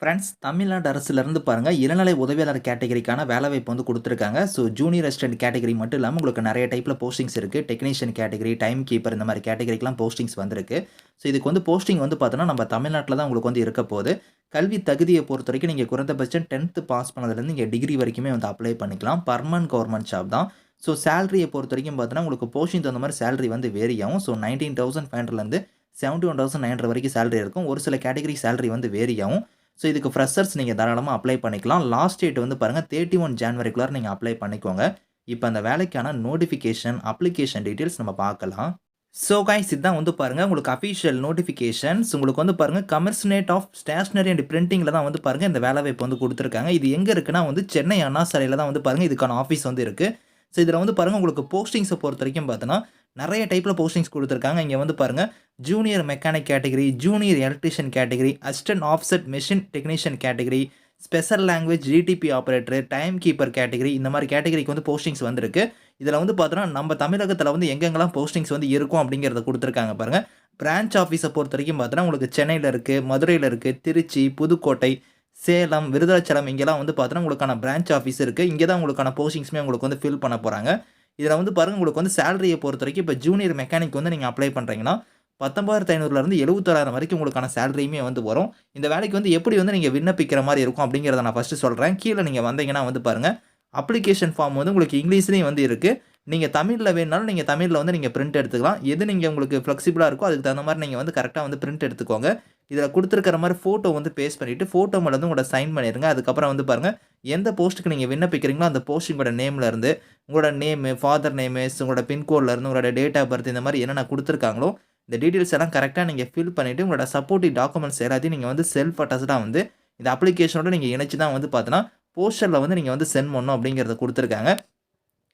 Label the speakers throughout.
Speaker 1: Friends Tamil Nadu அரசுலேருந்து பாருங்கள் இளநிலை உதவியாளர் கேட்டகரிக்கான வேலைவாய்ப்பு வந்து கொடுத்துருக்காங்க. ஸோ ஜூனியர் அசிஸ்டன்ட் கேட்டகரி மட்டும் இல்லாமல் உங்களுக்கு நிறைய டைப்பில் போஸ்டிங்ஸ் இருக்குது டெக்னீஷியன் கேட்டகரி டைம் கீப்பர் இந்த மாதிரி கேட்டகரிக்கெலாம் போஸ்டிங்ஸ் வந்திருக்கு. ஸோ இதுக்கு வந்து போஸ்டிங் வந்து பார்த்தோன்னா நம்ம தமிழ்நாட்டில் தான் உங்களுக்கு வந்து இருக்க போகுது. கல்வி தகுதியை பொறுத்த வரைக்கும் நீங்கள் குறைந்தபட்சம் டென்த்து பாஸ் பண்ணதுலேருந்து நீங்கள் டிகிரி வரைக்குமே வந்து அப்ளை பண்ணிக்கலாம். பர்மனன்ட் கவர்மெண்ட் ஜாப் தான். ஸோ சேலரியை பொறுத்த வரைக்கும் பார்த்தோன்னா உங்களுக்கு போஸ்டிங் தகுந்த மாதிரி சேலரி வந்து வேரி ஆகும். ஸோ நைன்டீன் தௌசண்ட் ஃபைவ் ஹண்ட்ரட்லேருந்து seventy one thousand nine hundred வரைக்கும் சேலரி இருக்கும். ஒரு சில கேட்டகரி சேலரி வந்து வேரி ஆகும். ஸோ இதுக்கு ஃப்ரெஷர்ஸ் நீங்கள் தாராளமாக அப்ளை பண்ணிக்கலாம். லாஸ்ட் டேட் வந்து பாருங்கள் தேர்ட்டி ஒன் ஜான்வரிக்குள்ளார நீங்கள் அப்ளை பண்ணிக்கோங்க. இப்போ அந்த வேலைக்கான நோட்டிஃபிகேஷன் அப்ளிகேஷன் டீட்டெயில்ஸ் நம்ம பார்க்கலாம். ஸோ கைஸ் இதுதான் வந்து பாருங்கள் உங்களுக்கு அஃபிஷியல் நோட்டிஃபிகேஷன்ஸ் உங்களுக்கு வந்து பாருங்கள் கமர்ஷனேட் ஆஃப் ஸ்டேஷ்னரி அண்ட் பிரிண்டிங்கில் தான் வந்து பாருங்கள் இந்த வேலை வாய்ப்பு வந்து கொடுத்துருக்காங்க. இது எங்கே இருக்குன்னா வந்து சென்னை அண்ணா சாலையில் தான் வந்து பாருங்கள் இதுக்கான ஆஃபீஸ் வந்து இருக்குது ஸோ இதில் வந்து பாருங்கள் உங்களுக்கு போஸ்டிங்ஸை பொறுத்த வரைக்கும் பார்த்தோன்னா நிறைய டைப்பில் போஸ்டிங்ஸ் கொடுத்துருக்காங்க. இங்கே வந்து பாருங்கள் junior mechanic category junior electrician category assistant offset machine technician category special language GDP operator time keeper category இந்த மாதிரி கேட்டகரிக்கு வந்து போஸ்டிங்ஸ் வந்திருக்கு. இதில் வந்து பார்த்தோன்னா நம்ம தமிழகத்தில் வந்து எங்கெங்கெல்லாம் போஸ்டிங்ஸ் வந்து இருக்கும் அப்படிங்கிறத கொடுத்துருக்காங்க பாருங்கள் பிரான்ச் ஆஃபீஸை பொறுத்த வரைக்கும் பார்த்தோன்னா உங்களுக்கு சென்னையில் இருக்குது மதுரையில் இருக்குது திருச்சி புதுக்கோட்டை சேலம் விருதாச்சலம் இங்கெல்லாம் வந்து பார்த்தோன்னா உங்களுக்கான பிரான்ச் ஆஃபீஸ் இருக்குது இங்கே தான் உங்களுக்கான போஸ்டிங்ஸுமே உங்களுக்கு வந்து ஃபில் பண்ண போகிறாங்க இதில் வந்து பாருங்கள் உங்களுக்கு வந்து சேலரியை பொறுத்த வரைக்கும் இப்போ ஜூனியர் மெக்கானிக் வந்து நீங்கள் அப்ளை பண்ணுறீங்கன்னா பத்தொம்பதாயிரத்து ஐநூறுலேருந்து எழுபத்தாயிரம் வரைக்கும் உங்களுக்கான சேலரியுமே வந்து வரும். இந்த வேலைக்கு வந்து எப்படி வந்து நீங்கள் விண்ணப்பிக்கிற மாதிரி இருக்கும் அப்படிங்கிறத நான் ஃபஸ்ட்டு சொல்கிறேன் கீழே நீங்கள் வந்தீங்கன்னா வந்து பாருங்கள் அப்ளிகேஷன் ஃபார்ம் வந்து உங்களுக்கு இங்கிலீஷ்லேயும் வந்து இருக்குது நீங்கள் தமிழில் வேணாலும் நீங்கள் தமிழில் வந்து நீங்கள் பிரிண்ட் எடுத்துக்கலாம். எது நீங்கள் உங்களுக்கு ஃப்ளெக்சிபிளாக இருக்கோ அதுக்கு தகுந்த மாதிரி நீங்கள் வந்து கரெக்டாக வந்து பிரிண்ட் எடுத்துக்கோங்க. இதில் கொடுத்துருக்கிற மாதிரி ஃபோட்டோ வந்து பேஸ்ட் பண்ணிவிட்டு ஃபோட்டோ மட்டும் வந்து உங்களோட சைன் பண்ணிடுங்க. அதுக்கப்புறம் வந்து பாருங்கள் எந்த போஸ்ட்டுக்கு நீங்கள் விண்ணப்பிக்கிறீங்களோ அந்த போஸ்டிங்கோட நேமில் இருந்து உங்களோட நேமு ஃபாதர் நேமு உங்களோட பின்கோட்லேருந்து உங்களோட டேட் ஆஃப் பர்த் இந்த மாதிரி என்னென்ன கொடுத்துருக்காங்களோ இந்த டீட்டெயில்ஸ் எல்லாம் கரெக்டாக நீங்கள் ஃபில் பண்ணிவிட்டு உங்களோட சப்போர்ட்டிவ் டாக்குமெண்ட்ஸ் எல்லாத்தையும் நீங்கள் வந்து செல்ஃப் அட்டஸ்டாக வந்து இந்த அப்ளிகேஷனோட நீங்கள் இணைச்சி தான் வந்து பார்த்தோன்னா போஸ்டரில் வந்து நீங்கள் வந்து சென்ட் பண்ணணும் அப்படிங்கிறத கொடுத்துருக்காங்க.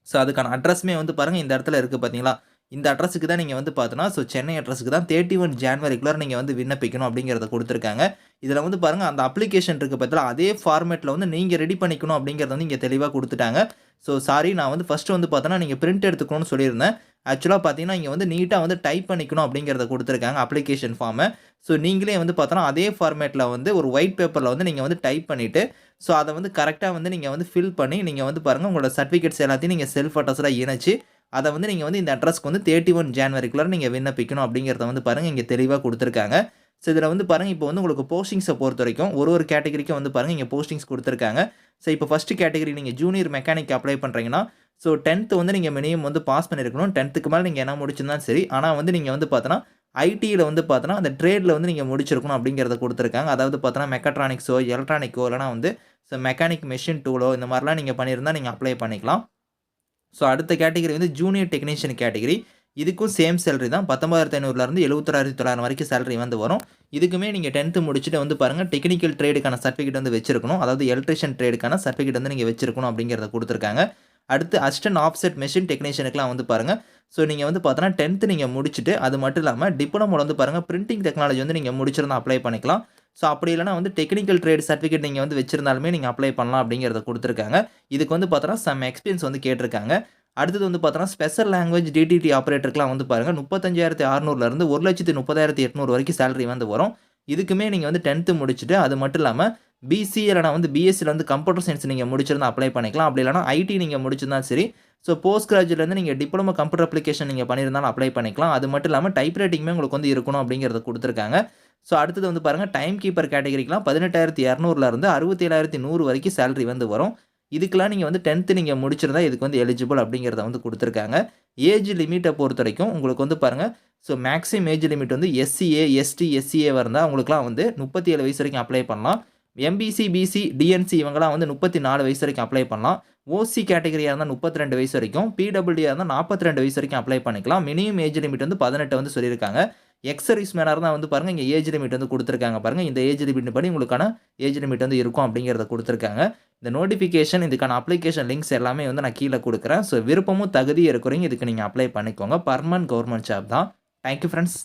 Speaker 1: ஸோ அதுக்கான அட்ரஸுமே வந்து பாருங்கள் இந்த இடத்துல இருக்குது பார்த்தீங்களா இந்த அட்ரஸுக்கு தான் நீங்கள் வந்து பார்த்தோன்னா ஸோ சென்னை அட்ரஸுக்கு தான் தேர்ட்டி ஒன் ஜான்வரிக்குள்ளே நீங்கள் வந்து விண்ணப்பிக்கணும் அப்படிங்கிறத கொடுத்துருக்காங்க. இதில் வந்து பாருங்கள் அந்த அப்ளிகேஷன் இருக்குது பார்த்தீங்களா அதே ஃபார்மேட்டில் வந்து நீங்கள் ரெடி பண்ணிக்கணும் அப்படிங்கிறத வந்து இங்கே தெளிவாக கொடுத்துட்டாங்க. ஸோ சாரி நான் வந்து ஃபஸ்ட்டு வந்து பார்த்தோன்னா நீங்கள் பிரிண்ட் எடுத்துக்கணும்னு சொல்லியிருந்தேன். ஆக்சுவலாக பார்த்தீங்கன்னா இங்கே வந்து நீட்டாக வந்து டைப் பண்ணிக்கணும் அப்படிங்கிறத கொடுத்துருக்காங்க அப்ளிகேஷன் ஃபார்மை ஸோ நீங்களே வந்து பார்த்தோன்னா அதே ஃபார்மேட்டில் வந்து ஒரு ஒயிட் பேப்பரில் வந்து நீங்கள் வந்து டைப் பண்ணிவிட்டு ஸோ அதை வந்து கரெக்டாக வந்து நீங்கள் வந்து ஃபில் பண்ணி நீங்கள் வந்து பாருங்கள் உங்களோட சர்டிஃபிகேட்ஸ் எல்லாத்தையும் நீங்கள் செல்ஃப் அட்ரஸாக இணைச்சி அதை வந்து நீங்கள் வந்து இந்த அட்ரஸ்க்கு வந்து தேர்ட்டி ஒன் ஜான்வரிக்குள்ளே நீங்கள் விண்ணப்பிக்கணும் அப்படிங்கிறத வந்து பாருங்கள் இங்கே தெளிவாக கொடுத்துருக்காங்க. ஸோ இதில் வந்து பாருங்கள் இப்போ வந்து உங்களுக்கு போஸ்டிங்ஸை பொறுத்த வரைக்கும் ஒரு ஒரு கேட்டகரிக்கும் வந்து பாருங்கள் இங்கே போஸ்டிங்ஸ் கொடுத்துருக்காங்க. ஸோ இப்போ ஃபஸ்ட்டு கேட்டகரி நீங்கள் ஜூனியர் மெக்கானிக் அப்ளை பண்ணுறீங்கன்னா ஸோ டென்த்து வந்து நீங்கள் மினிமம் வந்து பாஸ் பண்ணியிருக்கணும் டென்த்துக்கு மேலே நீங்கள் என்ன முடிச்சிருந்தாலும் சரி ஆனால் வந்து நீங்கள் வந்து பார்த்தோன்னா ஐடியில் வந்து பார்த்தோன்னா அந்த ட்ரேடில் வந்து நீங்கள் முடிச்சிருக்கணும் அப்படிங்கிறத கொடுத்துருக்காங்க. அதாவது பார்த்தோன்னா மெக்கட்ரானிக்ஸோ எலக்ட்ரானிக்கோ இல்லைனா வந்து ஸோ மெக்கானிக் மெஷின் டூலோ இந்த மாதிரிலாம் நீங்கள் பண்ணியிருந்தால் நீங்கள் அப்ளை பண்ணிக்கலாம். ஸோ அடுத்த கேட்டகரி வந்து ஜூனியர் டெக்னீஷியன் கேட்டகரி இதுக்கும் சேம் சேலரி தான். பத்தொம்பதாயிரத்து ஐநூறுலேருந்து எழுபத்தொராயிரத்தி தொள்ளாயிரம் வரைக்கும் சேலரி வந்து வரும். இதுக்குமே நீங்கள் டென்த்து முடிச்சுட்டு வந்து பாருங்கள் டெக்னிக்கல் ட்ரேடுக்கான சர்டிஃபிகேட் வந்து வச்சிருக்கணும். அதாவது எலக்ட்ரிஷியன் ட்ரேடுக்கான சர்டிஃபிகேட் வந்து நீங்கள் வச்சிருக்கணும் அப்படிங்கிறத கொடுத்துருக்காங்க. அடுத்து அஸ்டன் ஆஃப்செட் மெஷின் டெக்னீஷியனுக்குலாம் வந்து பாருங்கள் ஸோ நீங்கள் வந்து பார்த்தோன்னா டென்த்து நீங்கள் முடிச்சுட்டு அது மட்டும் இல்லாமல் டிப்ளமோவில் வந்து பாருங்கள் பிரிண்டிங் டெக்னாலஜி வந்து நீங்கள் முடிச்சிருந்தா அப்ளை பண்ணிக்கலாம். ஸோ அப்படி இல்லைனா வந்து டெக்னிக்கல் ட்ரேட் சர்டிஃபிகேட் நீங்கள் வந்து வச்சிருந்தாலுமே நீங்கள் அப்ளை பண்ணலாம் அப்படிங்கிறத கொடுத்துருக்காங்க. இதுக்கு வந்து பார்த்தோன்னா சம் எக்ஸ்பீரியன்ஸ் வந்து கேட்டிருக்காங்க. அடுத்தது வந்து பார்த்தோன்னா ஸ்பெஷல் லாங்குவேஜ் டிடிடி ஆப்ரேட்டருக்குலாம் வந்து பாருங்கள் முப்பத்தஞ்சாயிரத்தி அறநூறுலேருந்து ஒரு லட்சத்து முப்பதாயிரத்தி எட்நூறு வரைக்கும் சேலரி வந்து வரும். இதுக்குமே நீங்கள் வந்து டென்த்து முடிச்சுட்டு அது மட்டும் இல்லாமல் பிசி இல்லைனா வந்து பிஎஸ்சியில் வந்து கம்ப்யூட்டர் சயின்ஸ் நீங்கள் முடிச்சிருந்தா அப்ளை பண்ணிக்கலாம். அப்படி இல்லைனா ஐடி நீங்கள் முடிச்சிருந்தாலும் சரி ஸோ போஸ்ட் கிராஜுவேட்லேருந்து நீங்கள் டிப்ளமோ கம்ப்யூட்டர் அப்ளிகேஷன் நீங்கள் பண்ணியிருந்தாலும் அப்ளை பண்ணிக்கலாம். அது மட்டும் இல்லாமல் டைப் ரைட்டிங்குமே உங்களுக்கு வந்து இருக்கணும் அப்படிங்கிறத கொடுத்துருக்காங்க. ஸோ அடுத்தது வந்து பாருங்கள் டைம் கீப்பர் கேட்டகரிக்கெலாம் பதினெட்டாயிரத்தி இரநூறுலேருந்து அறுபத்தி ஏழாயிரத்தி நூறு வரைக்கும் சேலரி வந்து வரும். இதுக்கெலாம் நீங்கள் வந்து டென்த்து நீங்கள் முடிச்சிருந்தா இதுக்கு வந்து எலிஜிபிள் அப்படிங்கிறத வந்து கொடுத்துருக்காங்க. ஏஜ் லிமிட்டை பொறுத்த வரைக்கும் உங்களுக்கு வந்து பாருங்கள் ஸோ மேக்ஸிமம் ஏஜ் லிமிட் வந்து எஸ்சிஏ எஸ்டி எஸ்சிஏ இருந்தால் உங்களுக்குலாம் வந்து முப்பத்தி ஏழு வயசு வரைக்கும் அப்ளை பண்ணலாம். எம்பிசி பிசி டிஎன்சி இவங்கெல்லாம் வந்து முப்பத்தி நாலு வயசு வரைக்கும் அப்ளை பண்ணலாம். ஓசி கேட்டகரியாக இருந்தால் முப்பத்தி ரெண்டு வயசு வரைக்கும் பிடபிள்யூடியாக இருந்தால் நாற்பத்தி ரெண்டு வயசு வரைக்கும் அப்ளை பண்ணிக்கலாம். மினிமம் ஏஜ் லிமிட் வந்து பதினெட்டு வந்து சொல்லியிருக்காங்க. எக்ஸ் சர்வீஸ் மேனாக இருந்தால் வந்து பாருங்கள் இங்கே ஏஜ் லிமிட் வந்து கொடுத்துருக்காங்க பாருங்கள் இந்த ஏஜ் லிமிட் படி உங்களுக்கான ஏஜ் லிமிட் வந்து இருக்கும் அப்படிங்கிறத கொடுத்துருக்காங்க. இந்த நோட்டிஃபிகேஷன் இதுக்கான அப்ளிகேஷன் லிங்க்ஸ் எல்லாமே வந்து நான் கீழே கொடுக்குறேன். ஸோ விருப்பமும் தகுதி இருக்கிறீங்க இதுக்கு நீங்கள் அப்ளை பண்ணிக்கோங்க. பர்மனன்ட் கவர்மெண்ட் ஜாப் தான். Thank you friends